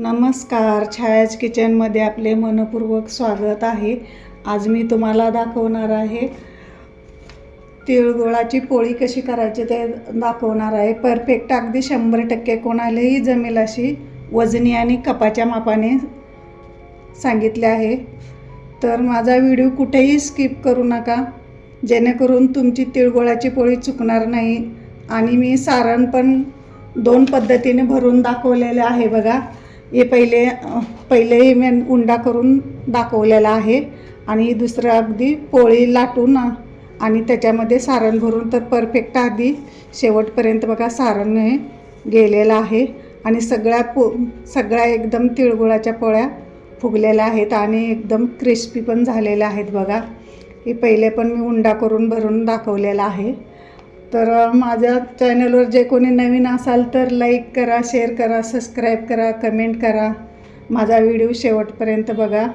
नमस्कार. छायाज किचनमध्ये आपले मनपूर्वक स्वागत आहे. आज मी तुम्हाला दाखवणार आहे. तिळगुळाची पोळी कशी करायची ते दाखवणार आहे. परफेक्ट अगदी शंभर टक्के कोणालाही जमेल अशी वजनी आणि कपाच्या मापाने सांगितले आहे. तर माझा व्हिडिओ कुठेही स्किप करू नका. जेणेकरून तुमची तिळगुळाची पोळी चुकणार नाही. आणि मी सारण पण दोन पद्धतीने भरून दाखवलेले आहे बघा. हे पहिले पहिलेही मी उंडा करून दाखवलेला आहे. आणि दुसरं अगदी पोळी लाटून आणि त्याच्यामध्ये सारण भरून तर परफेक्ट आधी शेवटपर्यंत बघा सारण हे गेलेलं आहे. आणि सगळ्या पो सगळ्या एकदम तिळगुळाच्या पोळ्या फुगलेल्या आहेत आणि एकदम क्रिस्पी पण झालेल्या आहेत बघा. हे पहिले पण मी उंडा करून भरून दाखवलेला आहे. तर माझ्या चॅनलवर जे कोणी नवीन असाल तर लाईक करा शेअर करा सबस्क्राईब करा कमेंट करा. माझा व्हिडिओ शेवटपर्यंत बघा.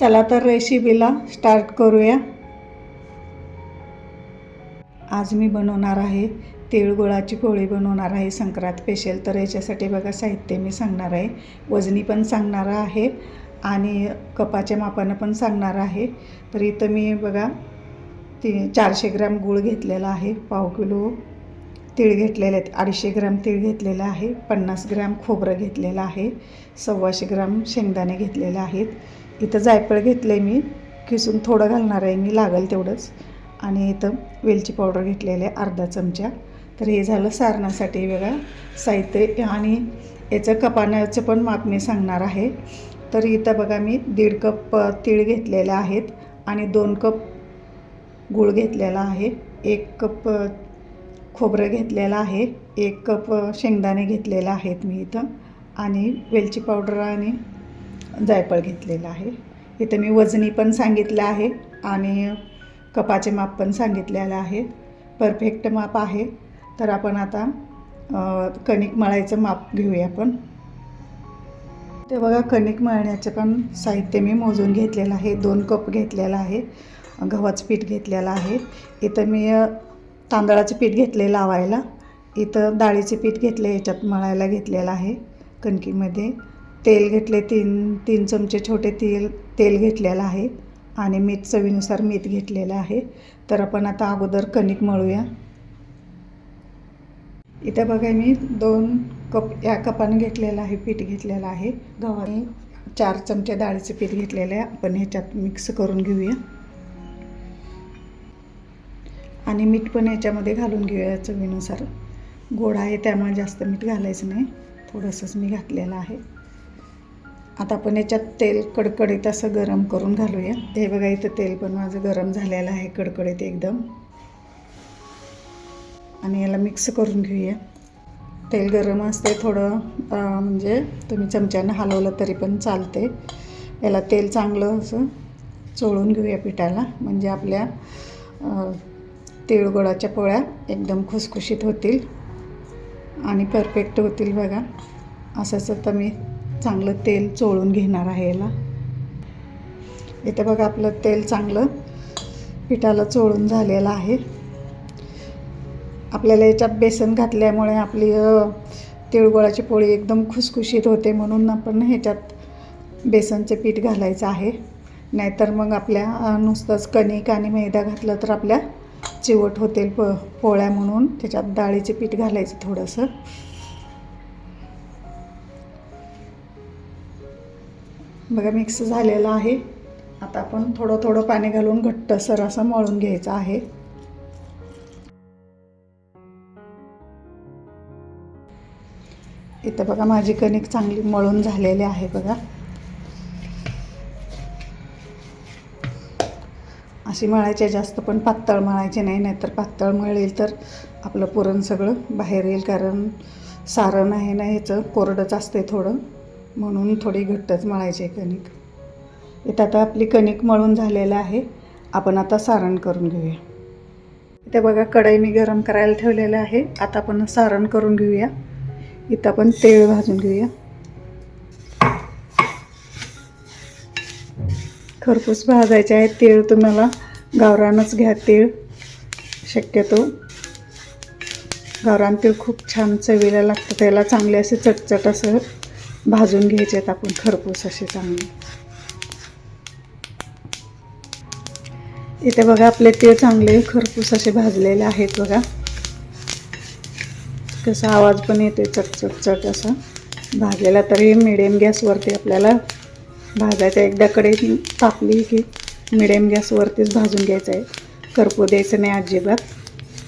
चला तर रेसिपीला स्टार्ट करूया. आज मी बनवणार आहे तिळगुळाची पोळी बनवणार आहे संक्रांत स्पेशल तर याच्यासाठी बघा साहित्य मी सांगणार आहे. वजनी पण सांगणार आहे आणि कपाच्या मापानं पण सांगणार आहे. तर इथं मी बघा ती चारशे ग्रॅम गूळ घेतलेला आहे पाव किलो तीळ घेतलेले आहेत अडीचशे ग्रॅम तीळ घेतलेलं आहे पन्नास ग्रॅम खोबरं घेतलेलं आहे सव्वाशे ग्रॅम शेंगदाणे घेतलेले आहेत. इथं जायफळ घेतले मी किसून थोडं घालणार आहे मी लागेल तेवढंच. आणि इथं वेलची पावडर घेतलेले आहे अर्धा चमचा. तर हे झालं सारणासाठी वेगळं साहित्य. आणि याचं कपाण्याचं पण माप मी सांगणार आहे. तर इथं बघा मी दीड कप तीळ घेतलेले आहेत आणि दोन कप गूळ घेतलेला आहे. एक कप खोबरं घेतलेलं आहे. एक कप शेंगदाणे घेतलेले आहेत मी इथं. आणि वेलची पावडर आणि जायफळ घेतलेलं आहे. इथं मी वजनी पण सांगितलं आहे आणि कपाचे माप पण सांगितलेलं आहे. परफेक्ट माप आहे. तर आपण आता कणिक मळायचं माप घेऊया आपण. ते बघा कणिक मळण्याचं पण साहित्य मी मोजून घेतलेलं आहे. दोन कप घेतलेलं आहे. गव्हाचं पीठ घेतलेलं आहे. इथं मी तांदळाचं पीठ घेतले लावायला. इथं डाळीचे पीठ घेतले याच्यात मळायला घेतलेलं आहे कणकीमध्ये. तेल घेतले तीन तीन चमचे छोटे तेल तेल घेतलेलं आहे आणि मीठ चवीनुसार मीठ घेतलेलं आहे. तर आपण आता अगोदर कणिक मळूया. इथं बघा मी दोन कप या कपाने घेतलेलं आहे पीठ घेतलेलं आहे. गव्हाने चार चमचे डाळीचे पीठ घेतलेलं आहे. आपण ह्याच्यात मिक्स करून घेऊया. आणि मीठ पण याच्यामध्ये घालून घेऊया चवीनुसार. गोड आहे त्यामुळे जास्त मीठ घालायचं नाही. थोडंसंच मी घातलेलं आहे. आता आपण याच्यात तेल कडकडीत असं गरम करून घालूया. हे बघा इथं तेल पण माझं गरम झालेलं आहे कडकडीत एकदम. आणि याला मिक्स करून घेऊया. तेल गरम असते थोडं म्हणजे तुम्ही चमच्यानं हलवलं तरी पण चालते याला तेल चांगलं असं चोळून घेऊया पिठाला. म्हणजे आपल्या तिळगुळाच्या पोळ्या एकदम खुसखुशीत होतील आणि परफेक्ट होतील बघा. असंच आता मी चांगलं तेल चोळून घेणार आहे याला. इथं बघा आपलं तेल चांगलं पिठाला चोळून झालेलं आहे. आपल्याला याच्यात बेसन घातल्यामुळे आपली तिळगुळाची पोळी एकदम खुसखुशीत होते म्हणून आपण ह्याच्यात बेसनचं पीठ घालायचं आहे. नाहीतर मग आपल्या नुसतंच कणिक आणि मैदा घातलं तर आपल्या चिवट होतील प पोळ्या म्हणून. त्याच्यात डाळीचे पीठ घालायचं थोडंसं. बघा मिक्स झालेलं आहे. आता आपण थोडं थोडं पाणी घालून घट्टसर असं मळून घ्यायचं आहे. इथं बघा माझी कणिक चांगली मळून झालेली आहे बघा. अशी मळायची जास्त पण पातळ मळायची नाही नाहीतर पातळ मळेल तर आपलं पुरण सगळं बाहेर येईल कारण सारण आहे ना ह्याचं कोरडंच असते थोडं. म्हणून थोडी घट्टच मळायची आहे कणिक. इथं आता आपली कणिक मळून झालेलं आहे. आपण आता सारण करून घेऊया. इथे बघा कढई मी गरम करायला ठेवलेलं आहे. आता आपण सारण करून घेऊया. इथं आपण तेळ भाजून घेऊया. खरपूस भाजायचे आहे तीळ तुम्हाला गावरानच घ्या तीळ. शक्यतो गावरान तीळ खूप छान चवीला लागतं त्याला चांगले असे चटचट असं भाजून घ्यायचे आहेत आपण खरपूस असे चांगले. इथे बघा आपले तीळ चांगले खरपूस असे भाजलेले आहेत बघा. कसा आवाज पण येते चटचट चट असा. भाजलेला तरी मिडियम गॅसवरती आपल्याला भाजायचं एकदा कढई तापली की मिडियम गॅसवरतीच भाजून घ्यायचं आहे. करपू द्यायचं नाही अजिबात.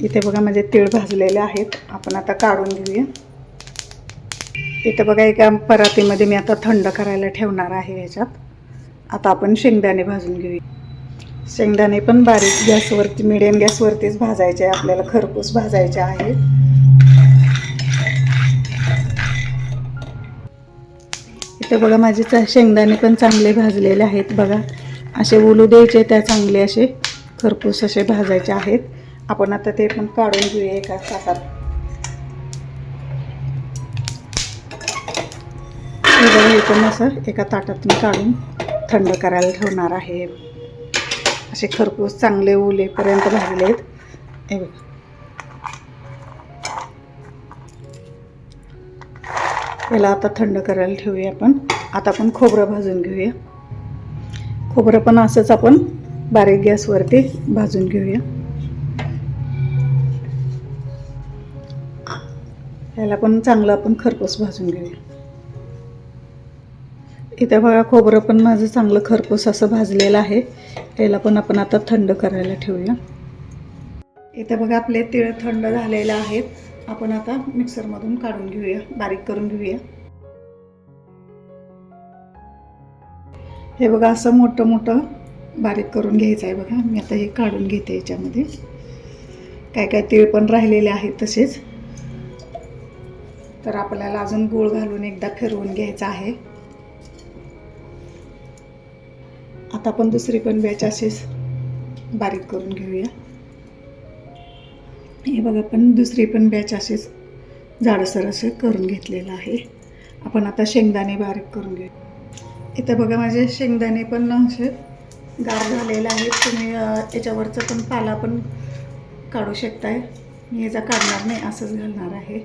इथे बघा म्हणजे तीळ भाजलेले आहेत. आपण आता काढून घेऊया. इथे बघा एका परातीमध्ये मी आता थंड करायला ठेवणार आहे ह्याच्यात. आता आपण शेंगदाणे भाजून घेऊया. शेंगदाणे पण बारीक गॅसवरती मिडियम गॅसवरतीच भाजायचे आहे. आपल्याला खरपूस भाजायचे आहेत ते बघा माझे शेंगदाणे पण चांगले भाजलेले आहेत बघा. असे उलू द्यायचे त्या चांगले असे खरपूस असे भाजायचे आहेत. आपण आता ते पण काढून घेऊया एका ताटात हे बघा हे पण असं एका ताटातून काढून थंड करायला ठेवणार आहे. असे खरपूस चांगले उलेपर्यंत भाजले आहेत हे बघा. याला आता थंड करायला ठेवूया आपण. आता आपण खोबरं भाजून घेऊया. खोबरं पण असंच आपण बारीक गॅसवरती भाजून घेऊया. याला पण चांगलं आपण खरपूस भाजून घेऊया. इथे बघा खोबरं पण माझं चांगलं खरपूस असं भाजलेलं आहे. याला पण आपण आता थंड करायला ठेवूया. इथे बघा आपले तिळ थंड झालेले आहेत. आपण आता मिक्सरमधून काढून घेऊया बारीक करून घेऊया. हे बघा असं मोठं मोठं बारीक करून घ्यायचं आहे बघा. मी आता हे काढून घेते याच्यामध्ये. काय काय तीळ पण राहिलेले आहेत तसेच. तर आपल्याला अजून गूळ घालून एकदा फिरवून घ्यायचं आहे. आता आपण दुसरी पण बॅच असेच बारीक करून घेऊया. हे बघा पण दुसरी पण बॅच असेच जाडसर असे करून घेतलेलं आहे. आपण आता शेंगदाणे बारीक करून घेऊ. इथं बघा माझे शेंगदाणे पण असे गार झालेले आहेत. तुम्ही याच्यावरचं पण पाला पण काढू शकताय. मी याचा काढणार नाही असंच घालणार आहे.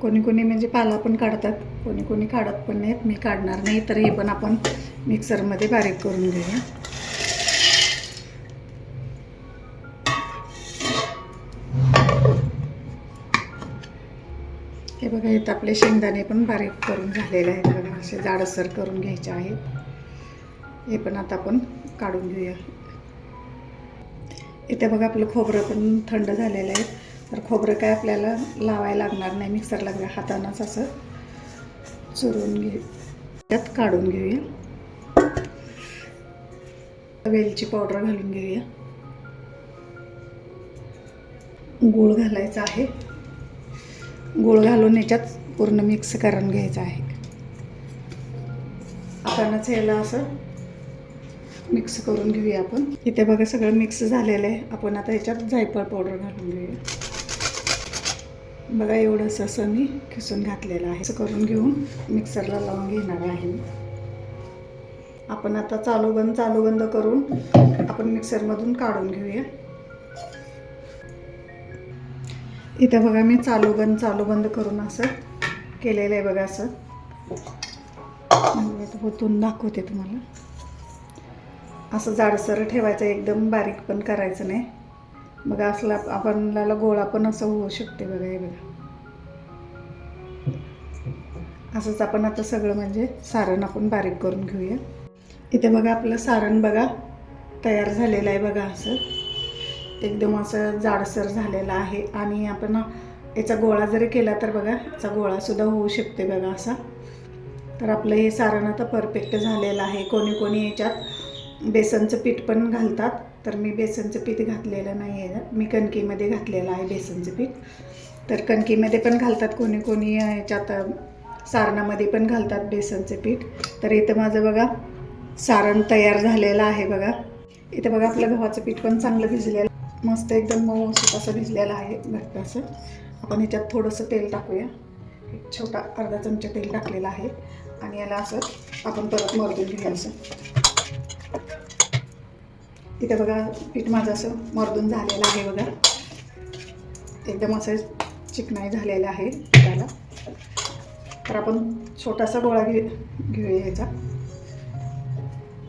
कोणी कोणी म्हणजे पाला पण काढतात कोणी कोणी काढत पण नाहीत. मी काढणार नाही तर हे पण आपण मिक्सरमध्ये बारीक करून घेऊया. हे बघा इथं आपले शेंगदाणे पण बारीक करून झालेले आहेत बघा असे जाडसर करून घ्यायचे आहेत. हे पण आता आपण काढून घेऊया. इथे बघा आपलं खोबरं पण थंड झालेलं आहे. तर खोबरं काय आपल्याला लावायला लागणार नाही मिक्सरला लागणार हातानंच असं चुरून घे त्यात काढून घेऊया. वेलची पावडर घालून घेऊया. गूळ घालायचा आहे. गूळ घालून याच्यात पूर्ण मिक्स करून घ्यायचं आहे. आपणच ह्याला असं मिक्स करून घेऊया आपण. इथे बघा सगळं मिक्स झालेलं आहे. आपण आता ह्याच्यात जायफळ पावडर घालून घेऊया. बघा एवढंच असं मी खिसून घातलेलं आहे. असं करून घेऊन मिक्सरला लावून घेणार आहे आपण आता चालू बंद चालू बंद करून आपण मिक्सरमधून काढून घेऊया. इथे बघा मी चालू बंद चालू बंद करून असं केलेलं आहे बघा असं. म्हणजे होतून दाखवते तुम्हाला. असं जाडसर ठेवायचं एकदम बारीक पण करायचं नाही. बघा असला आपल्याला गोळा पण असं होऊ शकते बघा हे बघा. असंच आपण आता सगळं म्हणजे सारण आपण बारीक करून घेऊया. इथे बघा आपलं सारण बघा तयार झालेलं आहे बघा असं. एकदम असं जाडसर झालेलं आहे. आणि आपण याचा गोळा जरी केला तर बघा याचा गोळासुद्धा होऊ शकते बघा असा. तर आपलं हे सारण आता परफेक्ट झालेलं आहे. कोणी कोणी याच्यात बेसनचं पीठ पण घालतात. तर मी बेसनचं पीठ घातलेलं नाही आहे मी कणकीमध्ये घातलेलं आहे बेसनचं पीठ. तर कणकीमध्ये पण घालतात. कोणी कोणी याच्यात सारणामध्ये पण घालतात बेसनचं पीठ. तर इथं माझं बघा सारण तयार झालेलं आहे बघा. इथं बघा आपलं गव्हाचं पीठ पण चांगलं भिजलेलं मस्त एकदम मऊ असं भिजलेलं आहे घट्ट असं आपण ह्याच्यात थोडंसं तेल टाकूया. एक छोटा अर्धा चमचा तेल टाकलेलं आहे. आणि याला असं आपण परत मर्दून घेऊया असं. इथे बघा पीठ माझं असं मर्दून झालेलं आहे बघा. एकदम असं चिकनाई झालेलं आहे त्याला. तर आपण छोटासा गोळा घे घेऊया याचा.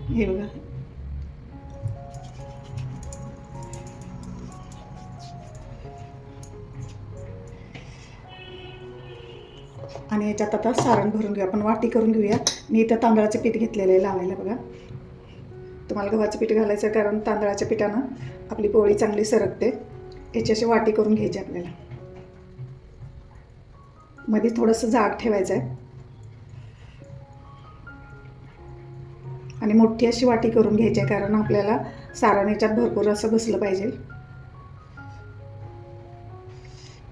हे बघा. आणि याच्यात आता सारण भरून घेऊया आपण वाटी करून घेऊया. मी इथं तांदळाचं पीठ घेतलेलं आहे लावायला बघा. तुम्हाला गव्हाचं पीठ घालायचं आहे कारण तांदळाच्या पिठानं आपली पोळी चांगली सरकते. याची अशी वाटी करून घ्यायची आपल्याला. मध्ये थोडंसं जाड ठेवायचं आहे. आणि मोठी अशी वाटी करून घ्यायची आहे कारण आपल्याला सारण याच्यात भरपूर असं बसलं पाहिजे.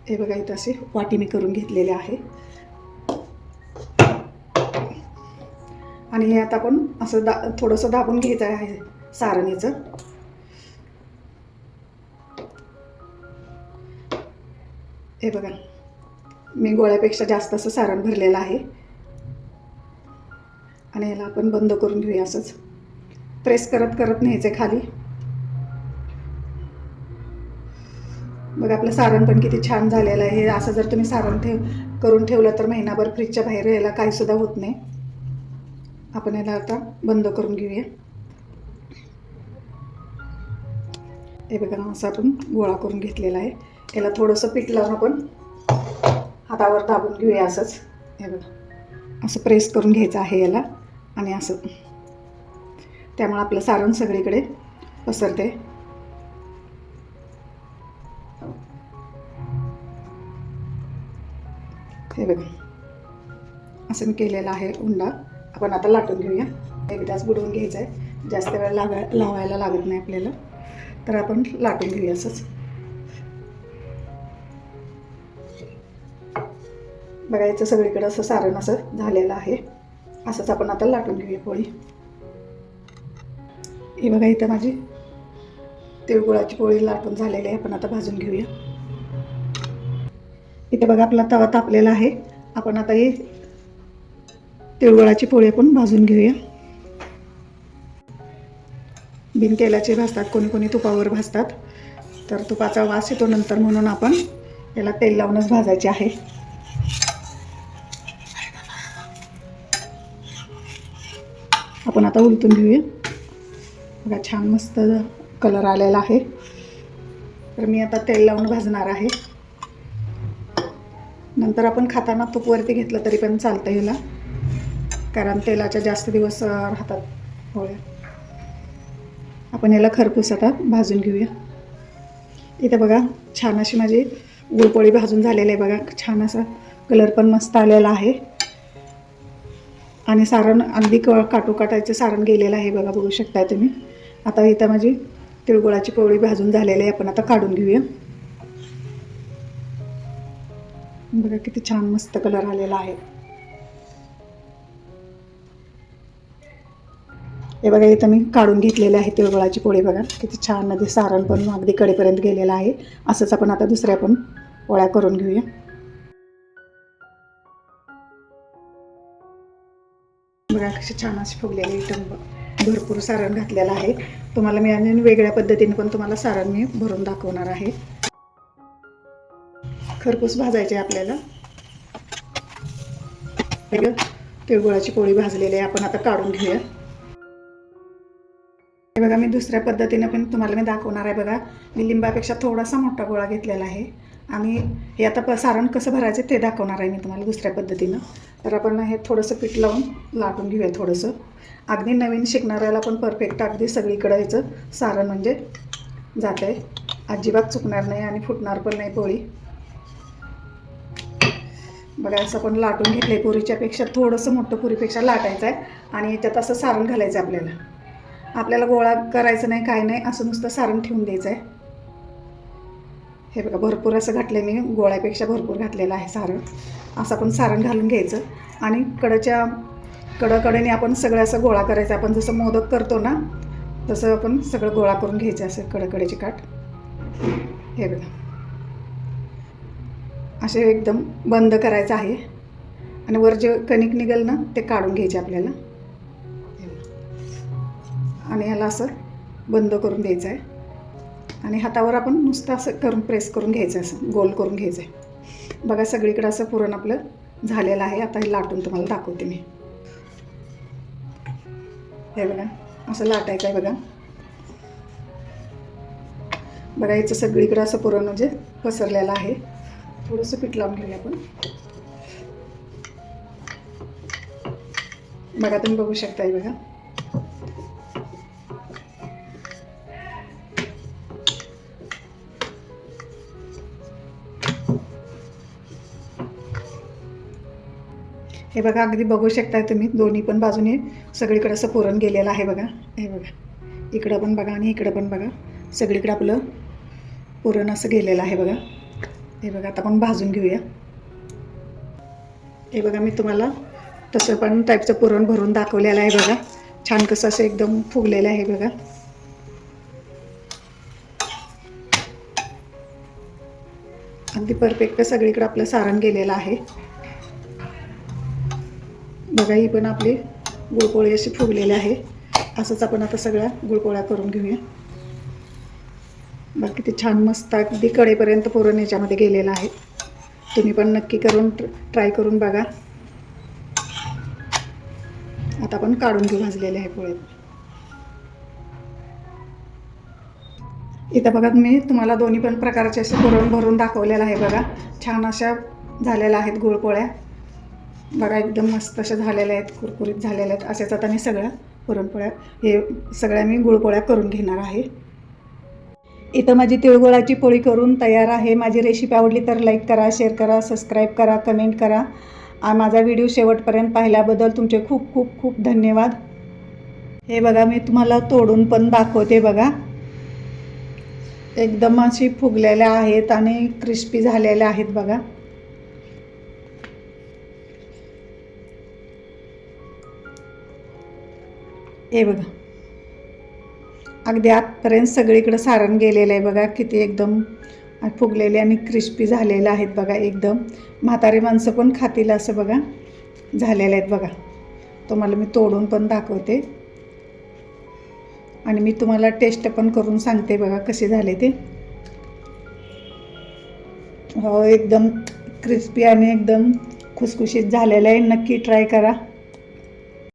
हे बघा इथं असे वाटी मी करून घेतलेली आहे. आणि हे आता आपण असं दा थोडंसं दाबून घ्यायचं आहे सारण हे बघा मी गोळ्यापेक्षा जास्त असं सारण भरलेलं आहे. आणि याला आपण बंद करून घेऊया असंच. प्रेस करत करत न्यायचं खाली. बघा आपलं सारण पण किती छान झालेलं आहे. हे असं जर तुम्ही सारण ठेव करून ठेवलं तर महिनाभर फ्रीजच्या बाहेर यायला काहीसुद्धा होत नाही. आपण याला आता बंद करून घेऊया. हे बघा असं आपण गोळा करून घेतलेला आहे. याला थोडंसं पीठ लावून आपण हातावर दाबून घेऊया असंच. हे बघा असं प्रेस करून घ्यायचं आहे याला आणि असं. त्यामुळे आपलं सारण सगळीकडे पसरते. हे बघा असं मी केलेलं आहे उंडा. आपण आता लाटून घेऊया. एकदाच बुडवून घ्यायचं आहे जास्त वेळ लागा लावायला लागत नाही आपल्याला. तर आपण लाटून घेऊया असंच. बघायचं सगळीकडे असं सारण असं झालेलं आहे. असंच आपण आता लाटून घेऊया पोळी. ही बघा इथं माझी तिळगुळाची पोळी लाटून झालेली आहे. आपण आता भाजून घेऊया. इथे बघा आपला तवा तापलेला आहे. आपण आता ही तिळगुळाची पोळी आपण भाजून घेऊया. बिन तेलाचे भाजतात कोणी कोणी तुपावर भाजतात. तर तुपाचा वास येतो नंतर म्हणून आपण याला तेल लावूनच भाजायचे आहे. आपण आता उलटून घेऊया. बघा छान मस्त कलर आलेला आहे. तर मी आता तेल लावून भाजणार आहे. नंतर आपण खाताना तूपवरती घेतलं तरी पण चालतं ह्याला. कारण तेलाच्या जास्त दिवस राहतात पोळ्या. आपण याला खरपूस आता भाजून घेऊया. इथे बघा छान अशी माझी गुळपोळी भाजून झालेली आहे बघा. छान असा कलर पण मस्त आलेला आहे. आणि सारण अगदी क काटोकाटायचं सारण गेलेलं आहे बघा बघू शकताय तुम्ही. आता इथं माझी तिळगुळाची पोळी भाजून झालेली आहे. आपण आता काढून घेऊया. बघा किती छान मस्त कलर आलेला आहे. हे बघा इथं मी काढून घेतलेले आहे तिळगुळाची पोळी बघा. किती छानमध्ये सारण पण अगदी कडेपर्यंत गेलेलं आहे. असंच आपण आता दुसऱ्या पण पोळ्या करून घेऊया. बघा कशी छान अशी फुगलेली इथं भरपूर सारण घातलेलं आहे. तुम्हाला मी आणि वेगळ्या पद्धतीने पण तुम्हाला सारण मी भरून दाखवणार आहे. खरपूस भाजायचे आपल्याला. हे तिळगुळाची पोळी भाजलेली आहे. आपण आता काढून घेऊया. हे बघा मी दुसऱ्या पद्धतीने पण तुम्हाला मी दाखवणार आहे बघा. मी लिंबापेक्षा थोडासा मोठा गोळा घेतलेला आहे. आणि हे आता प सारण कसं भरायचं ते दाखवणार आहे मी तुम्हाला दुसऱ्या पद्धतीनं. तर आपण हे थोडंसं पीठ लावून लाटून घेऊया थोडंसं. अगदी नवीन शिकणाऱ्याला पण परफेक्ट अगदी सगळीकडं याचं सारण म्हणजे जात आहे अजिबात चुकणार नाही आणि फुटणार पण नाही पोळी. बघा असं पण लाटून घेतलं आहे पुरीच्यापेक्षा थोडंसं मोठं पुरीपेक्षा लाटायचं आहे आणि याच्यात असं सारण घालायचं आहे आपल्याला. आपल्याला गोळा करायचं नाही काय नाही असं नुसतं सारण ठेवून द्यायचं आहे हे बघा भरपूर असं घातलं मी गोळ्यापेक्षा भरपूर घातलेलं आहे सारण. असं आपण सारण घालून घ्यायचं. आणि कडच्या कडकडेने आपण सगळं असं गोळा करायचा. आपण जसं मोदक करतो ना तसं आपण सगळं गोळा करून घ्यायचं असं कडकडेचे काठ. हे बघा. असे एकदम बंद करायचं आहे. आणि वर जे कणिक निघेल ना ते काढून घ्यायचे आपल्याला. आणि ह्याला असं बंद करून द्यायचं आहे. आणि हातावर आपण नुसतं असं करून प्रेस करून घ्यायचं असं गोल करून घ्यायचं आहे. बघा सगळीकडं असं पुरण आपलं झालेलं आहे. आता हे लाटून तुम्हाला दाखवते मी. हे बघा असं लाटायचं आहे बघा. बघा याचं सगळीकडं असं पुरण म्हणजे पसरलेलं आहे. थोडंसं पीठ लावून घेऊया आपण. बघा तुम्ही बघू शकताय बघा. हे बघा अगदी बघू शकताय तुम्ही दोन्ही पण बाजूने सगळीकडे असं पुरण गेलेलं आहे बघा. हे बघा इकडं पण बघा आणि इकडं पण बघा. सगळीकडे आपलं पुरण असं गेलेलं आहे बघा. हे बघा आता आपण भाजून घेऊया. हे बघा मी तुम्हाला तसं पण टाईपचं पुरण भरून दाखवलेलं आहे बघा. छान कसं असं एकदम फुगलेलं आहे बघा. अगदी परफेक्ट सगळीकडे आपलं सारण गेलेलं आहे. बघा ही पण आपली गुळपोळी अशी फुगलेली आहे. असंच आपण आता सगळ्या गुळपोळ्या करून घेऊया. बाकी ते छान मस्त अगदी कडेपर्यंत पुरण याच्यामध्ये गेलेलं आहे. तुम्ही पण नक्की करून ट्राय करून बघा. आता आपण काढून घेऊ भाजलेले आहे पोळे. इथं बघा मी तुम्हाला दोन्ही पण प्रकारचे असे पुरण भरून दाखवलेलं आहे बघा. छान अशा झालेल्या आहेत गुळपोळ्या बघा एकदम मस्त अशा झालेल्या आहेत कुरकुरीत झालेल्या आहेत. अशाच आता मी सगळ्या पुरणपोळ्या हे सगळ्या मी गुळपोळ्या करून घेणार आहे. इथं माझी तिळगुळाची पोळी करून तयार आहे. माझी रेसिपी आवडली तर लाईक करा शेअर करा सबस्क्राईब करा कमेंट करा. माझा व्हिडिओ शेवटपर्यंत पाहिल्याबद्दल तुमचे खूप खूप खूप धन्यवाद. हे बघा मी तुम्हाला तोडून पण दाखवते बघा. एकदम अशी फुगलेल्या आहेत आणि क्रिस्पी झालेल्या आहेत बघा. हे बघा. अगदी आतपर्यंत सगळीकडं सारण गेलेलं आहे बघा. किती एकदम फुगलेले आणि क्रिस्पी झालेले आहेत बघा एकदम. म्हातारी माणसं पण खातील असं बघा. झालेले आहेत बघा. तुम्हाला मी तोडून पण दाखवते. आणि मी तुम्हाला टेस्ट पण करून सांगते बघा कसे झाले ते. हो एकदम क्रिस्पी आणि एकदम खुसखुशीत झालेलं आहे. नक्की ट्राय करा.